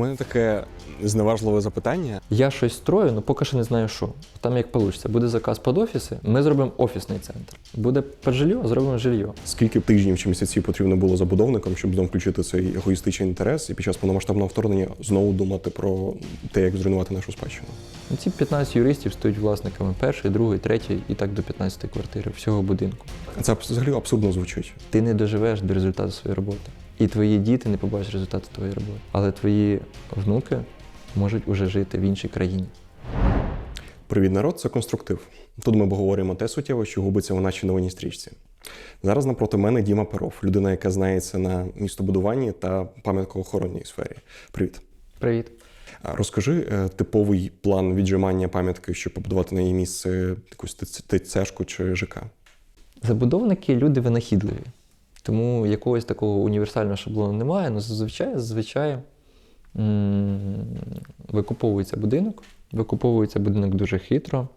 У мене таке зневажливе запитання. Я щось строю, але поки що не знаю що. Там як вийде. Буде заказ під офіси, ми зробимо офісний центр. Буде під жилье, зробимо жилье. Скільки тижнів чи місяців потрібно було забудовникам, щоб знову включити цей егоїстичний інтерес і під час повномасштабного вторгнення знову думати про те, як зруйнувати нашу спадщину? Ну, Ці 15 юристів стають власниками першої, другої, третьої і так до 15 квартири всього будинку. Це взагалі абсурдно звучить. Ти не доживеш до результату своєї роботи. І твої діти не побачать результату твоєї роботи. Але твої внуки можуть уже жити в іншій країні. Привіт, народ, це конструктив. Тут ми обговорюємо те суттєво, що губиться в нашій новинній стрічці. Зараз напроти мене Діма Перов, людина, яка знається на містобудуванні та пам'яткоохоронній сфері. Привіт. Привіт. Розкажи е, типовий план віджимання пам'ятки, щоб побудувати на її місце якусь ТЦшку чи ЖК. Забудовники люди винахідливі. Тому якогось такого універсального шаблону немає. але зазвичай, зазвичай викуповується будинок. Викуповується будинок дуже хитро.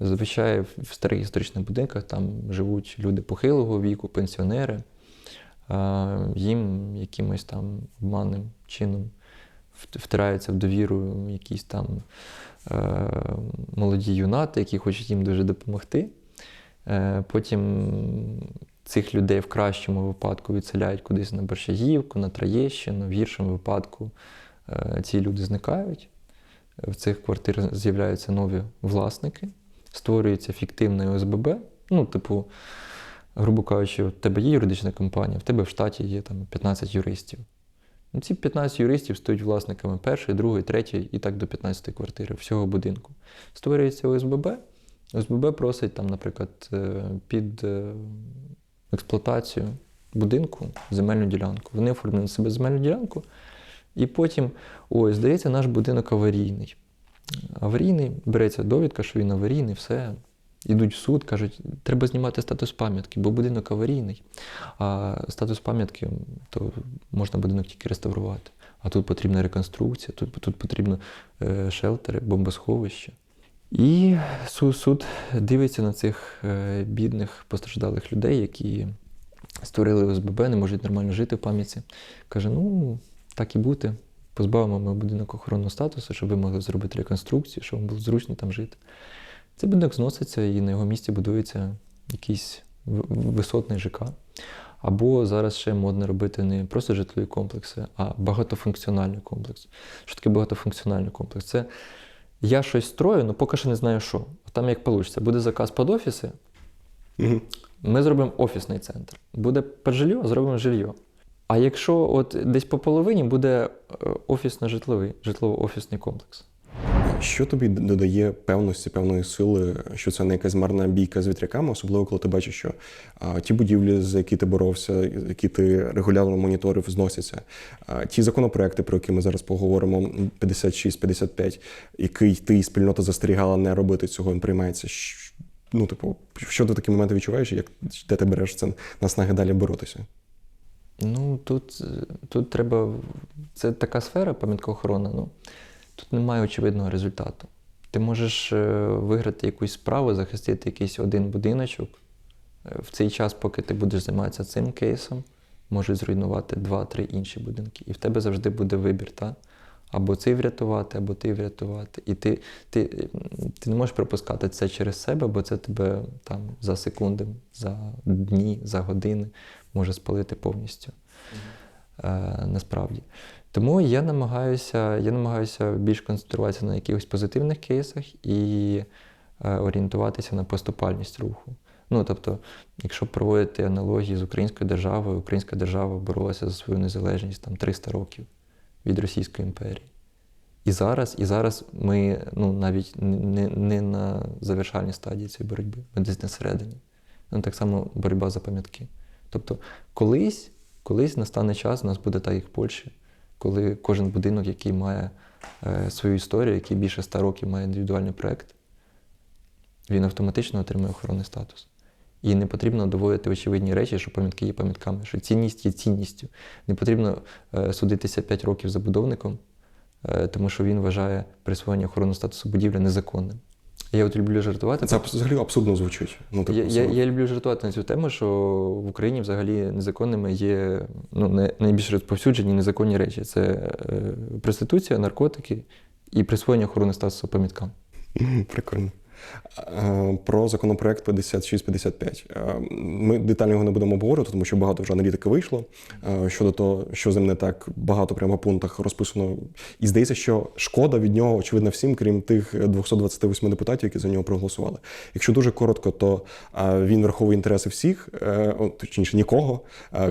Зазвичай в в старих історичних будинках там живуть люди похилого віку, пенсіонери. Їм якимось там обманним чином втираються в довіру якісь там е, молоді юнати, які хочуть їм дуже допомогти. Е, Потім цих людей в кращому випадку відселяють кудись на Борщагівку, на Троєщину, в гіршому випадку е, ці люди зникають. В цих квартирах з'являються нові власники, створюється фіктивне ОСББ. Ну, типу, грубо кажучи, у тебе є юридична компанія, в тебе в штаті є там 15 юристів. Ну, ці 15 юристів стають власниками першої, другої, третьої і так до 15 квартири всього будинку. Створюється ОСББ. ОСББ просить там, наприклад, е, під е, експлуатацію будинку земельну ділянку. Вони оформлюють на себе земельну ділянку, і потім, ой, здається, наш будинок аварійний. Аварійний, береться довідка, що він аварійний, все. Ідуть в суд, кажуть, треба знімати статус пам'ятки, бо будинок аварійний. А статус пам'ятки, то можна будинок тільки реставрувати. А тут потрібна реконструкція, тут, тут потрібно е, шелтери, бомбосховище. І суд, дивиться на цих е, бідних постраждалих людей, які створили ОСББ, не можуть нормально жити в пам'ятці. Каже: ну, так і бути. Позбавимо ми будинок охоронного статусу, щоб ви могли зробити реконструкцію, щоб вам було зручно там жити. Цей будинок зноситься і на його місці будується якийсь висотний ЖК. Або зараз ще модно робити не просто житлові комплекси, а багатофункціональний комплекс. Що таке багатофункціональний комплекс? Це я щось строю, але поки що не знаю що. Там як вийде. Буде заказ під офіси, Угу. ми зробимо офісний центр. Буде під жилье, зробимо жилье. А якщо от десь по половині буде е, офісно-житловий, житлово-офісний комплекс. Що тобі додає певності, певної сили, що це не якась марна бійка з вітряками, особливо коли ти бачиш, що а, ті будівлі, за які ти боровся, які ти регулярно моніторив, зносяться. А, ті законопроекти, про які ми зараз поговоримо, 56-55, який ти і спільнота застерігала не робити цього, він приймається. Ну, типу, що ти такі моменти відчуваєш, як де ти береш це наснаги далі боротися? Ну тут, е, тут треба. Це така сфера пам'яткоохорона. Ну, тут немає очевидного результату. Ти можеш е, виграти якусь справу, захистити якийсь один будиночок. Е, В цей час, поки ти будеш займатися цим кейсом, можуть зруйнувати два-три інші будинки. І в тебе завжди буде вибір, та? або цей врятувати, або ти врятувати. І ти, ти, ти не можеш пропускати це через себе, бо це тебе там за секунди, за дні, за години може спалити повністю. Е, насправді. Тому я намагаюся, я намагаюся більш концентруватися на якихось позитивних кейсах і е, орієнтуватися на поступальність руху. Ну, тобто, якщо проводити аналогії з українською державою, українська держава боролася за свою незалежність там 300 років від Російської імперії. І зараз, і зараз ми ну, навіть не, не на завершальній стадії цієї боротьби, ми десь на середині. Ну, так само боротьба за пам'ятки. Тобто, колись, колись настане час, у нас буде так, як в Польщі, коли кожен будинок, який має е, свою історію, який більше ста років має індивідуальний проєкт, він автоматично отримує охоронний статус. І не потрібно доводити очевидні речі, що пам'ятки є пам'ятками, що цінність є цінністю. Не потрібно е, судитися 5 років забудовником, е, тому що він вважає присвоєння охоронного статусу будівлі незаконним. Я от люблю жартувати. Це взагалі абсурдно звучить. Ну, так Я, я, я люблю жартувати на цю тему, що в Україні взагалі незаконними є ну, не- найбільш розповсюджені незаконні речі. Це е, проституція, наркотики і присвоєння охорони статусу пам'яткам. Прикольно. Е, Про законопроект 5655. Е, Ми детально його не будемо обговорювати, тому що багато вже аналітики вийшло е, щодо того, що з ним так багато прямо пунктах розписано. І здається, що шкода від нього очевидно всім, крім тих 228 депутатів, які за нього проголосували. Якщо дуже коротко, то він враховує інтереси всіх, точніше нікого,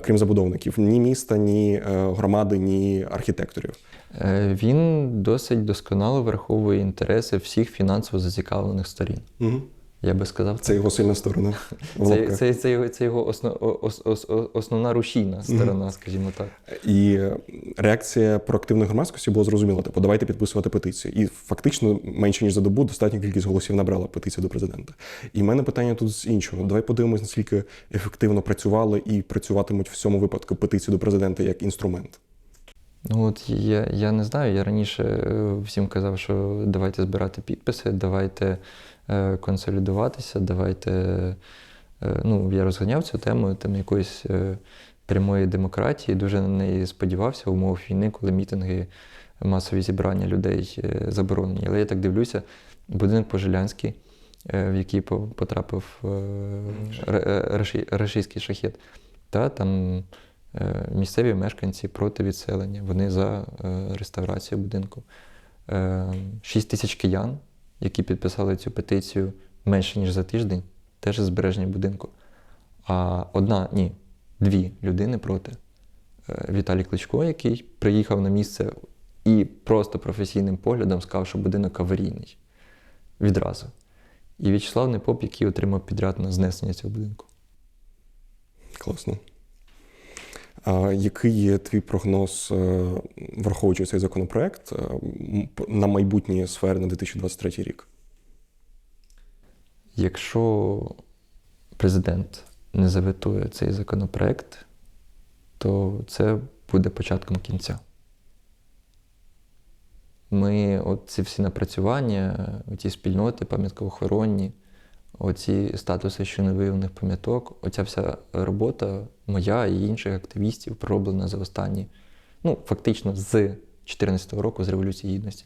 крім забудовників, ні міста, ні громади, ні архітекторів. Е, Він досить досконало враховує інтереси всіх фінансово зацікавлених сторін. Угу. Я би сказав, Це його сильна сторона. це, це, це, його, це його осно, ос, ос, ос- основна рушійна сторона, скажімо так. І реакція проактивної громадськості була зрозуміла: типу, давайте підписувати петицію. І фактично менше ніж за добу достатня кількість голосів набрала петиція до президента. І в мене питання тут з іншого. Давай подивимось, наскільки ефективно працювали і працюватимуть в цьому випадку петиції до президента як інструмент. Ну от я, я не знаю. Я раніше е, всім казав, що давайте збирати підписи, давайте е, консолідуватися, давайте. Е, ну, я розганяв цю тему там якоїсь е, прямої демократії, дуже на неї сподівався в умовах війни, коли мітинги, масові зібрання людей е, заборонені. Але я так дивлюся, будинок Пожилянський, е, в який потрапив е, ре- е, рашистський шахет, та там е, місцеві мешканці проти відселення, вони за е, реставрацію будинку. Е, 6 тисяч киян, які підписали цю петицію менше ніж за тиждень, теж збереження будинку. А одна, ні, дві людини проти. Е, Віталій Кличко, який приїхав на місце і просто професійним поглядом сказав, що будинок аварійний. Відразу. І В'ячеслав Непоп, який отримав підряд на знесення цього будинку. Класно. Який є твій прогноз, е, враховуючи цей законопроект, е, на майбутні сфери на 2023 рік? Якщо президент не заветує цей законопроект, то це буде початком кінця. Ми, от ці всі напрацювання, ці спільноти пам'ятковохоронні, оці статуси ще не виявлених пам'яток, оця вся робота моя і інших активістів пророблена за останні, ну, фактично з 2014 року, з Революції Гідності.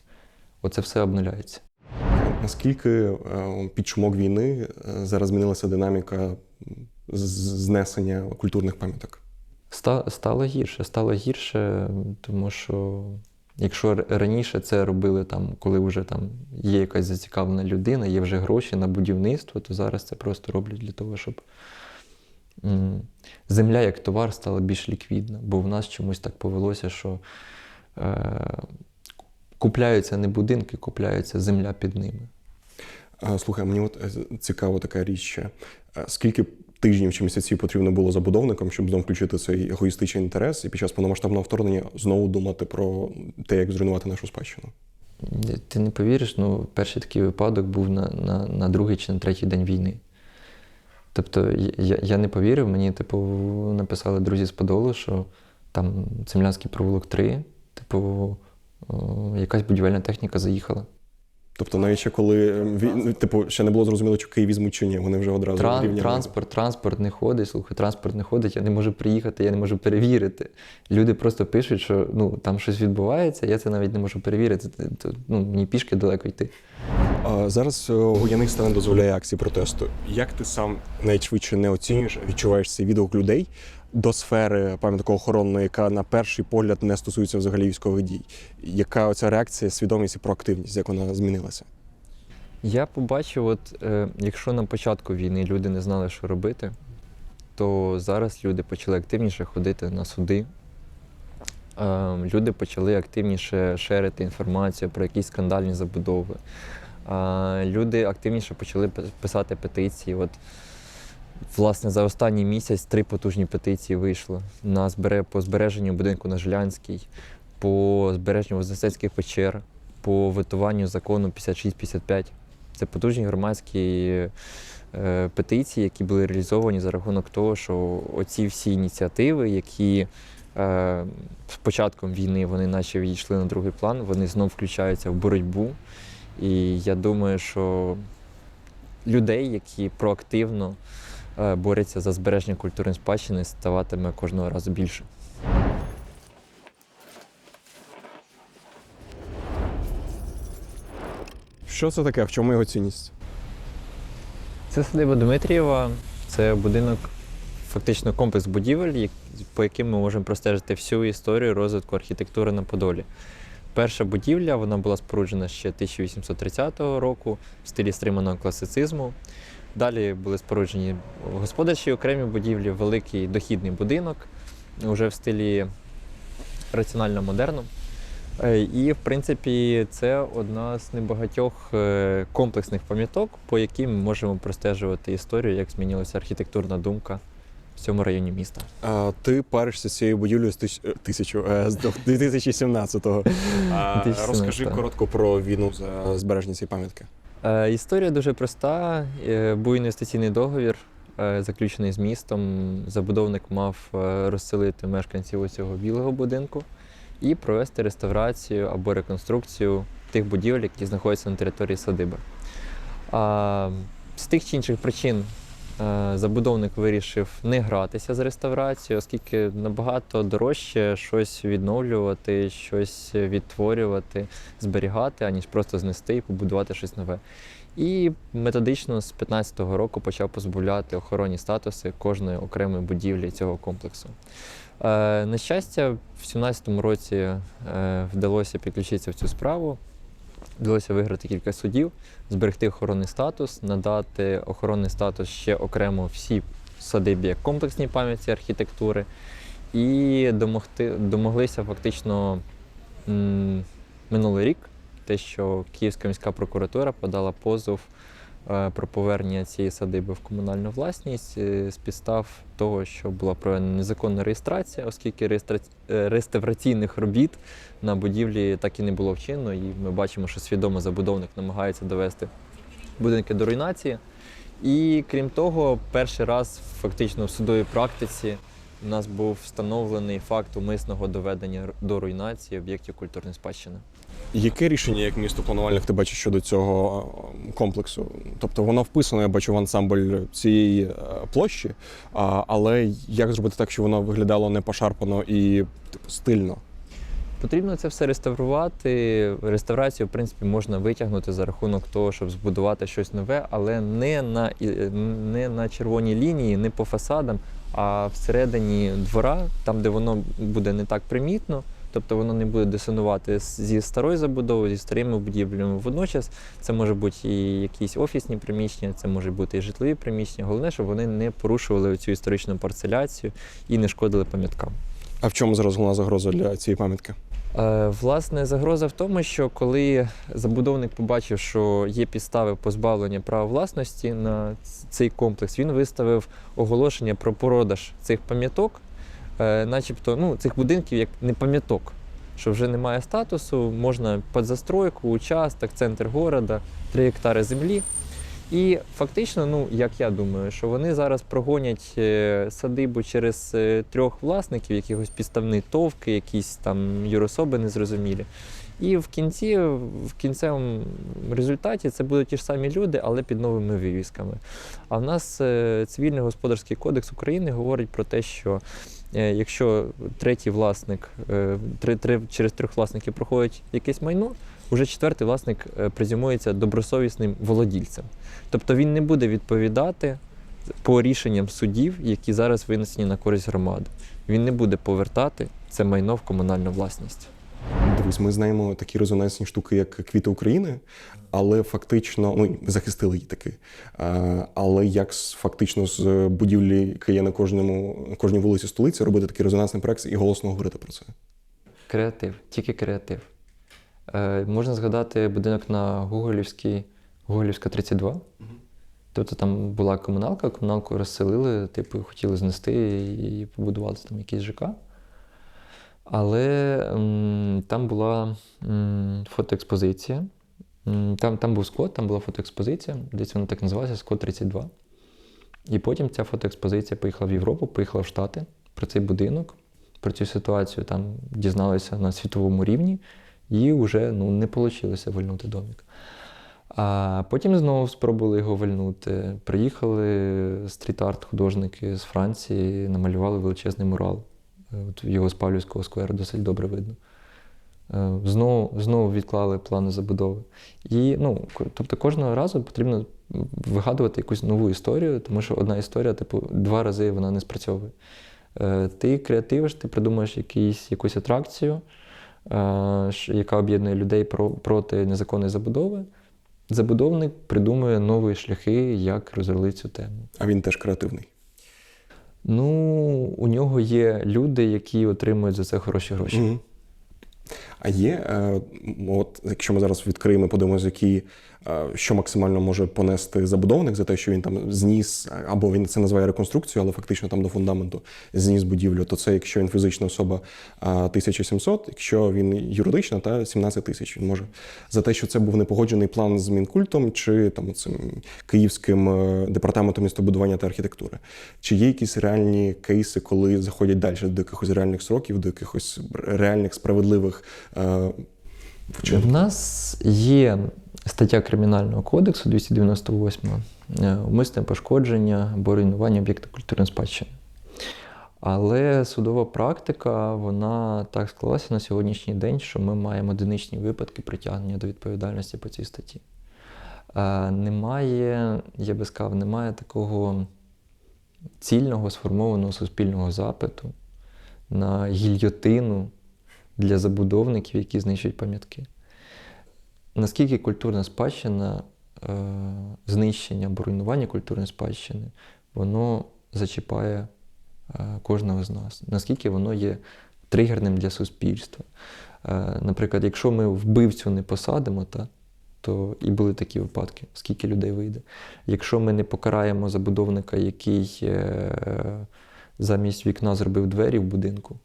Оце все обнуляється. Наскільки е, під шумок війни е, зараз змінилася динаміка знесення культурних пам'яток? Ста- Стало гірше, стало гірше, тому що якщо раніше це робили там, коли вже там є якась зацікавлена людина, є вже гроші на будівництво, то зараз це просто роблять для того, щоб земля як товар стала більш ліквідна. Бо в нас чомусь так повелося, що е, купляються не будинки, купляється земля під ними. Слухай, мені от е, цікава така річ. Скільки тижнів чи місяців потрібно було забудовникам, щоб знову включити цей егоїстичний інтерес і під час повномасштабного вторгнення знову думати про те, як зруйнувати нашу спадщину? Ти не повіриш, ну, перший такий випадок був на, на, на другий чи на третій день війни. Тобто я, я не повірив, мені, типу, написали друзі з Подолу, що там Цемлянський провулок 3, типу, о, якась будівельна техніка заїхала. Тобто, навіть ще коли е, ві- типу, ще не було зрозуміло, чи Київ візьмуть чи ні, вони вже одразу Тран, рівняли. транспорт, транспорт не ходить, слухай, транспорт не ходить, я не можу приїхати, я не можу перевірити. Люди просто пишуть, що ну, там щось відбувається, я це навіть не можу перевірити. Ну, мені пішки далеко йти. А Зараз е, Гуяний стан дозволяє акції протесту. Як ти сам найшвидше не оцінюєш, відчуваєш цей відгук людей до сфери пам'яткоохоронної, яка на перший погляд не стосується взагалі військових дій? Яка оця реакція, свідомість і проактивність, як вона змінилася? Я побачив, от е, якщо на початку війни люди не знали, що робити, то зараз люди почали активніше ходити на суди. Е, люди почали активніше шерити інформацію про якісь скандальні забудови. Е, люди активніше почали писати петиції. От, власне, за останній місяць три потужні петиції вийшло на збере, по збереженню будинку на Жилянській, по збереженню Вознесенських печер, по витуванню закону 56-55. Це потужні громадські е, петиції, які були реалізовані за рахунок того, що оці всі ініціативи, які е, з початком війни вони наче відійшли на другий план, вони знов включаються в боротьбу. І я думаю, що людей, які проактивно е, борються за збереження культурної спадщини, ставатиме кожного разу більше. Що це таке? В чому його цінність? Це садиба Дмитрієва, це будинок, фактично комплекс будівель, по яким ми можемо простежити всю історію розвитку архітектури на Подолі. Перша будівля вона була споруджена ще 1830 року в стилі стриманого класицизму. Далі були споруджені господарчі окремі будівлі, великий дохідний будинок вже в стилі раціонально-модерну. Е, І, в принципі, це одна з небагатьох е, комплексних пам'яток, по яким ми можемо простежувати історію, як змінилася архітектурна думка в цьому районі міста. А, ти паришся з цією будівлею з тисяч, е, тисячу, з 2017-го. А, 2017-го. Розкажи коротко про війну за збереження цієї пам'ятки. Е, Історія дуже проста. Е, Був інвестиційний договір, е, заключений з містом. Забудовник мав е, розселити мешканців цього білого будинку і провести реставрацію або реконструкцію тих будівель, які знаходяться на території садиби. А, з тих чи інших причин забудовник вирішив не гратися з реставрацією, оскільки набагато дорожче щось відновлювати, щось відтворювати, зберігати, аніж просто знести і побудувати щось нове. І методично з 15-го року почав позбавляти охоронні статуси кожної окремої будівлі цього комплексу. Е, на щастя, в 17-му році е, вдалося підключитися в цю справу. Вдалося виграти кілька судів, зберегти охоронний статус, надати охоронний статус ще окремо всі садибі як комплексній пам'яті архітектури, і домогти, домоглися фактично минулий рік, те, що Київська міська прокуратура подала позов про повернення цієї садиби в комунальну власність е, з підстав того, що була проведена незаконна реєстрація, оскільки реєстра... е, реставраційних робіт на будівлі так і не було вчинено, і ми бачимо, що свідомо забудовник намагається довести будинки до руйнації. І крім того, перший раз фактично в судовій практиці у нас був встановлений факт умисного доведення до руйнації об'єктів культурної спадщини. Яке рішення як місто планувальник ти бачиш щодо цього е, комплексу? Тобто воно вписано, я бачу в ансамбль цієї е, площі, але як зробити так, щоб воно виглядало не пошарпано і типу, стильно? Потрібно це все реставрувати. Реставрацію, в принципі, можна витягнути за рахунок того, щоб збудувати щось нове, але не на, не на червоній лінії, не по фасадам, а всередині двора, там, де воно буде не так примітно. Тобто воно не буде дисонувати зі старою забудовою, зі старими будівлями. Водночас це може бути і якісь офісні приміщення, це може бути і житлові приміщення. Головне, щоб вони не порушували цю історичну парцеляцію і не шкодили пам'яткам. А в чому зараз головна загроза для цієї пам'ятки? Е, Власне, загроза в тому, що коли забудовник побачив, що є підстави позбавлення права власності на цей комплекс, він виставив оголошення про продаж цих пам'яток, начебто ну, цих будинків як не пам'яток, що вже немає статусу, можна під застройку, участок, центр города, 3 гектари землі. І фактично, ну як я думаю, що вони зараз прогонять е, садибу через е, трьох власників, якихось підставні товки, якісь там юрособи незрозумілі. І в кінці, в кінцевому результаті це будуть ті ж самі люди, але під новими вивісками. А в нас е, цивільний господарський кодекс України говорить про те, що е, якщо третій власник е, три, три, через трьох власників проходить якесь майно, уже четвертий власник призюмується презюмується добросовісним володільцем. Тобто він не буде відповідати по рішенням судів, які зараз винесені на користь громади. Він не буде повертати це майно в комунальну власність. Дивись, ми знаємо такі резонансні штуки, як квіти України, але фактично, ну захистили її таки. Але як фактично з будівлі, яка є на кожному кожній вулиці столиці, робити такий резонансний проект і голосно говорити про це? Креатив, тільки креатив. Е, можна згадати будинок на Гоголівській, Гоголівська 32. Тобто там була комуналка, комуналку розселили, типу, хотіли знести і побудувати там якийсь ЖК. Але там була фотоекспозиція. Там, там був склад, там була фотоекспозиція, десь вона так називалася склад 32. І потім ця фотоекспозиція поїхала в Європу, поїхала в Штати про цей будинок, про цю ситуацію там дізналися на світовому рівні, і вже ну, не вийшло вильнути домик. А потім знову спробували його вальнути. Приїхали стріт-арт художники з Франції, намалювали величезний мурал. Е, От його з Павлівського скверу досить добре видно. Е, Знову, знову відклали плани забудови. І, ну, тобто кожного разу потрібно вигадувати якусь нову історію, тому що одна історія, типу, два рази вона не спрацьовує. Е, Ти креативиш, ти придумаєш якийсь, якусь атракцію, яка об'єднує людей проти незаконної забудови. Забудовник придумує нові шляхи, як розрулити цю тему. А він теж креативний. Ну, у нього є люди, які отримують за це хороші гроші. Мгм. А є, е, от якщо ми зараз відкриємо, подивимося, які, що максимально може понести забудовник за те, що він там зніс, або він це називає реконструкцією, але фактично там до фундаменту зніс будівлю, то це якщо він фізична особа е, 1700, якщо він юридична, та 17 тисяч. Він може за те, що це був непогоджений план з Мінкультом чи там цим Київським е, департаментом містобудування та архітектури. Чи є якісь реальні кейси, коли заходять далі до якихось реальних сроків, до якихось реальних справедливих е? В нас є стаття Кримінального кодексу 298 е, умисне пошкодження або руйнування об'єкта культурної спадщини. Але судова практика, вона так склалася на сьогоднішній день, що ми маємо одиничні випадки притягнення до відповідальності по цій статті. Е, Немає, я би сказав, немає такого цільного сформованого суспільного запиту на гільйотину для забудовників, які знищують пам'ятки. Наскільки культурна спадщина, е, знищення або руйнування культурної спадщини, воно зачіпає е, кожного з нас? Наскільки воно є тригерним для суспільства? Е, Наприклад, якщо ми вбивцю не посадимо, та, то і були такі випадки, скільки людей вийде. Якщо ми не покараємо забудовника, який замість вікна зробив двері в будинку,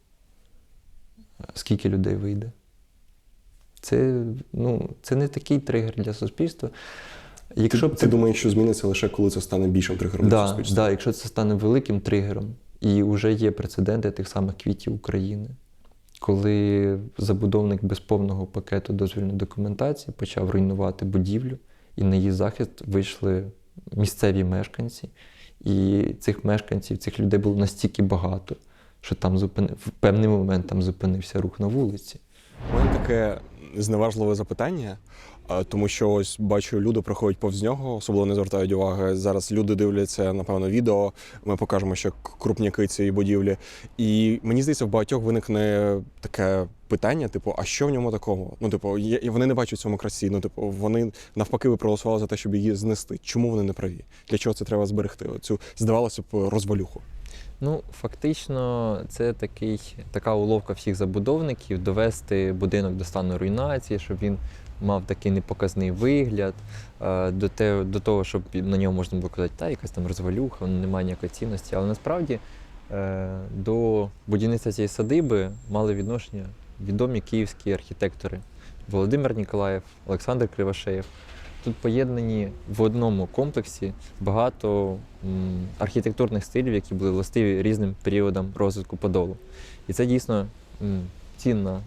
скільки людей вийде. Це, ну, це не такий тригер для суспільства. Якщо ти, ти думаєш, що зміниться лише коли це стане більшим тригером для да, суспільства? да, якщо це стане великим тригером, і вже є прецеденти тих самих квітів України, коли забудовник без повного пакету дозвільної документації почав руйнувати будівлю, і на її захист вийшли місцеві мешканці. І цих мешканців, цих людей було настільки багато, що там зупини... в певний момент там зупинився рух на вулиці. У мене таке зневажливе запитання, тому що ось бачу, люди проходять повз нього, особливо не звертають уваги. Зараз люди дивляться, напевно, відео. Ми покажемо ще крупняки цієї будівлі. І мені здається, в багатьох виникне таке питання: типу, а що в ньому такого? Ну, типу, вони не бачать цьому красі. Ну, типу, вони навпаки ви проголосували за те, щоб її знести. Чому вони не праві? Для чого це треба зберегти? Оцю здавалося б розвалюху. Ну, фактично, це такий, така уловка всіх забудовників довести будинок до стану руйнації, щоб він мав такий непоказний вигляд, е, до, те, до того, щоб на нього можна було казати, та якась там розвалюха, немає ніякої цінності. Але насправді е, до будівництва цієї садиби мали відношення відомі київські архітектори Володимир Ніколаєв, Олександр Кривошеєв. Тут поєднані в одному комплексі багато архітектурних стилів, які були властиві різним періодам розвитку Подолу. І це дійсно цінна,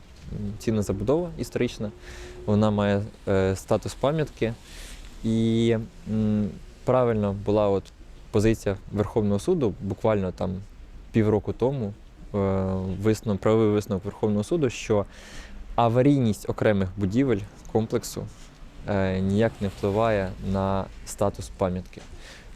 цінна забудова історична. Вона має е, статус пам'ятки. І правильно була от позиція Верховного суду буквально там півроку тому. е, Висновок, правовий висновок Верховного суду, що аварійність окремих будівель комплексу ніяк не впливає на статус пам'ятки.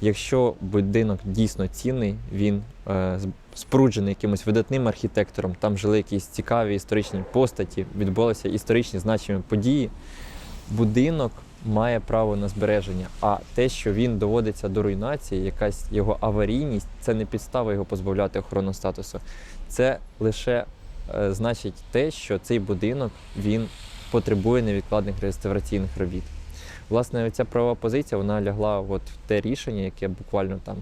Якщо будинок дійсно цінний, він е, споруджений якимось видатним архітектором, там жили якісь цікаві історичні постаті, відбулися історичні значимі події, будинок має право на збереження. А те, що він доводиться до руйнації, якась його аварійність, це не підстава його позбавляти охоронного статусу. Це лише е, значить те, що цей будинок він потребує невідкладних реставраційних робіт. Власне, ця правова позиція вона лягла от в те рішення, яке буквально там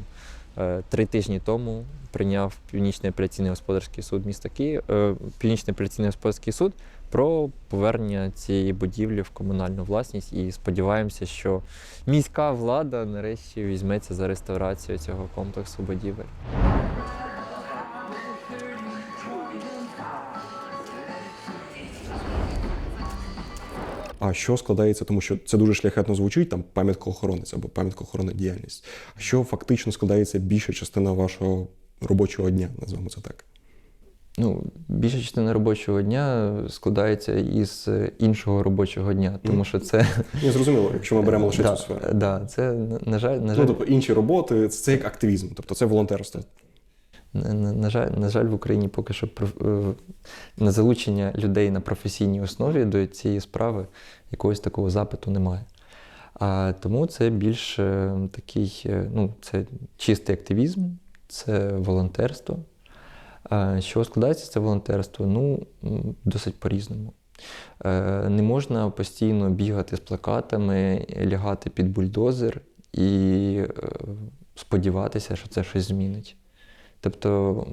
е, три тижні тому прийняв Північний апеляційний господарський суд міста Київ, е, Північний апеляційний господарський суд про повернення цієї будівлі в комунальну власність. І сподіваємося, що міська влада нарешті візьметься за реставрацію цього комплексу будівель. А що складається, тому що це дуже шляхетно звучить, там пам'яткоохоронець або пам'яткоохоронна діяльність. А що фактично складається більша частина вашого робочого дня, назвемо це так? Ну, більша частина робочого дня складається із іншого робочого дня, тому що це Ні, зрозуміло, якщо ми беремо лише да, цю сферу. да, це на- жаль, на жаль, Ну, тобто інші роботи, це як активізм, тобто це волонтерство. На, жаль, на жаль, в Україні поки що е, на залучення людей на професійній основі до цієї справи якогось такого запиту немає. А тому це більш е, такий, е, ну, це чистий активізм, це волонтерство. Що складається це волонтерство? Ну, досить по-різному. Не можна постійно бігати з плакатами, лягати під бульдозер і сподіватися, що це щось змінить. Тобто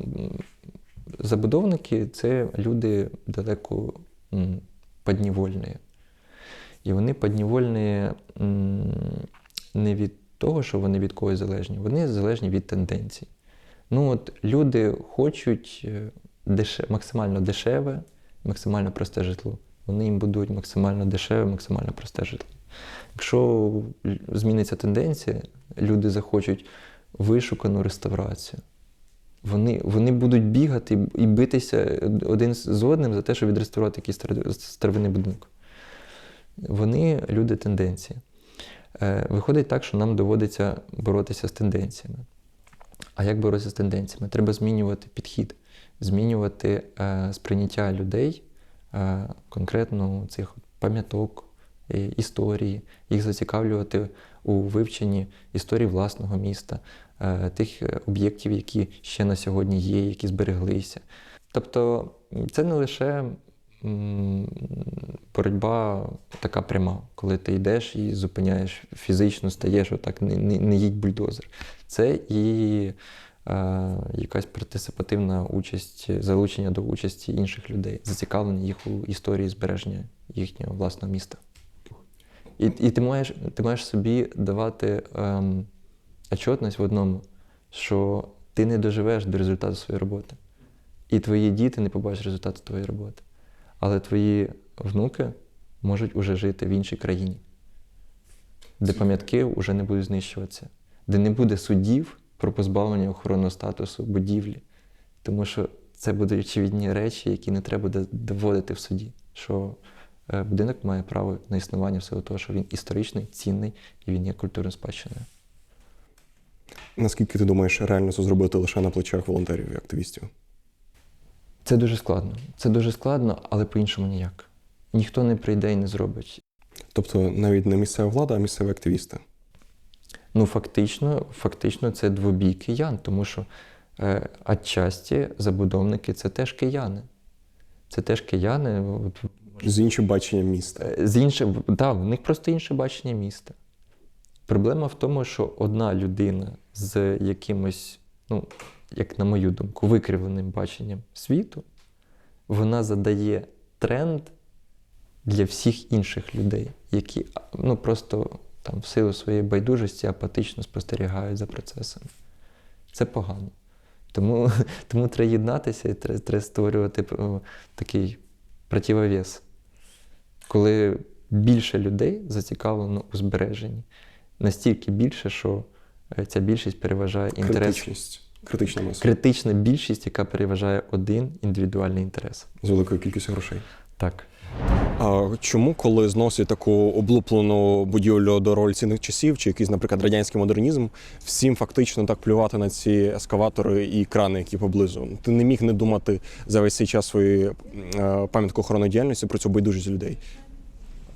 забудовники це люди далеко поднівольні. І вони поднівольні не від того, що вони від когось залежні, вони залежні від тенденцій. Ну, от люди хочуть е, максимально дешеве, максимально просте житло. Вони їм будують максимально дешеве, максимально просте житло. Якщо зміниться тенденція, люди захочуть вишукану реставрацію. Вони, вони будуть бігати і битися один з одним за те, щоб відреставрувати якийсь стар- старовинний будинок. Вони люди тенденції. Е, Виходить так, що нам доводиться боротися з тенденціями. А як боротися з тенденціями? Треба змінювати підхід, змінювати е, сприйняття людей, е, конкретно цих пам'яток, історії, їх зацікавлювати у вивченні історії власного міста, тих е, об'єктів, які ще на сьогодні є, які збереглися. Тобто це не лише боротьба така пряма, коли ти йдеш і зупиняєш фізично, стаєш, отак не, не, не їдь бульдозер. Це і е, якась партисипативна участь, залучення до участі інших людей, зацікавлення їх у історії збереження їхнього власного міста. І, і ти, маєш, ти маєш собі давати ем, отчетність в одному, що ти не доживеш до результату своєї роботи. І твої діти не побачать результату твоєї роботи. Але твої внуки можуть уже жити в іншій країні, де пам'ятки вже не будуть знищуватися, де не буде судів про позбавлення охоронного статусу будівлі. Тому що це будуть очевидні речі, які не треба доводити в суді. Що е, будинок має право на існування в силу того, що він історичний, цінний і він є культурною спадщиною. Наскільки ти думаєш, реально це зробити лише на плечах волонтерів і активістів? Це дуже складно. Це дуже складно, але по-іншому ніяк. Ніхто не прийде і не зробить. Тобто навіть не місцева влада, а місцеві активісти. Ну, фактично, фактично, це двобій киян, тому що е, отчасті забудовники це теж кияни. Це теж кияни. От, З іншим баченням міста. е, з іншим, да, в них просто інше бачення міста. Проблема в тому, що одна людина з якимось, ну, як на мою думку, викривленим баченням світу, вона задає тренд для всіх інших людей, які ну, просто там, в силу своєї байдужості апатично спостерігають за процесами. Це погано. Тому, тому треба єднатися і треба, треба створювати о, такий противовес, коли більше людей зацікавлено у збереженні. Настільки більше, що е, ця більшість переважає інтерес. Критичність. Критична маса. Критична більшість, яка переважає один індивідуальний інтерес. З великою кількістю грошей. Так. А чому, коли зносять таку облуплену будівлю до революційних часів, чи якийсь, наприклад, радянський модернізм, всім фактично так плювати на ці ескаватори і крани, які поблизу? Ти не міг не думати за весь цей час своєї е, пам'яткоохоронної діяльності про цю байдужість людей.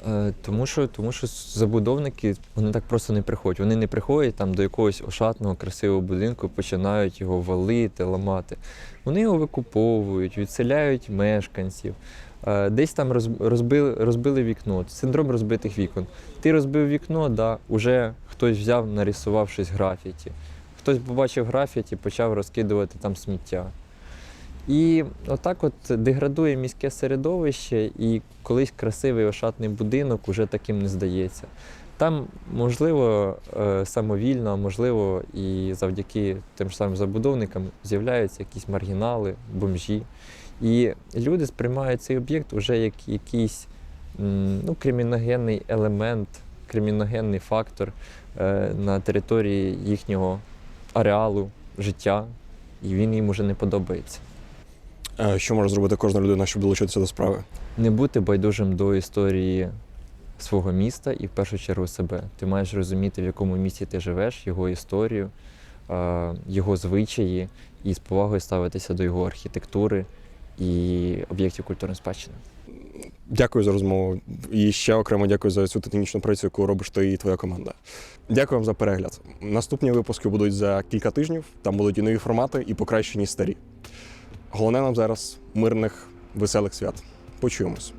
Е, Тому що, тому що забудовники вони так просто не приходять. Вони не приходять там до якогось ошатного, красивого будинку, починають його валити, ламати. Вони його викуповують, відселяють мешканців. Е, Десь там розбили, розбили вікно. Синдром розбитих вікон. Ти розбив вікно, да, уже хтось взяв, нарисував графіті. Хтось побачив графіті, почав розкидувати там сміття. І отак от деградує міське середовище, і колись красивий ошатний будинок уже таким не здається. Там, можливо, е, самовільно, можливо, і завдяки тим ж самим забудовникам з'являються якісь маргінали, бомжі. І люди сприймають цей об'єкт вже як якийсь ну, криміногенний елемент, криміногенний фактор е, на території їхнього ареалу життя, і він їм уже не подобається. Е, Що може зробити кожна людина, щоб долучитися до справи? Не бути байдужим до історії свого міста і в першу чергу себе. Ти маєш розуміти, в якому місті ти живеш, його історію, е, його звичаї, і з повагою ставитися до його архітектури і об'єктів культурної спадщини. Дякую за розмову. І ще окремо дякую за цю титанічну працю, яку робиш ти і твоя команда. Дякую вам за перегляд. Наступні випуски будуть за кілька тижнів. Там будуть і нові формати, і покращені старі. Головне нам зараз мирних, веселих свят. Почуємось.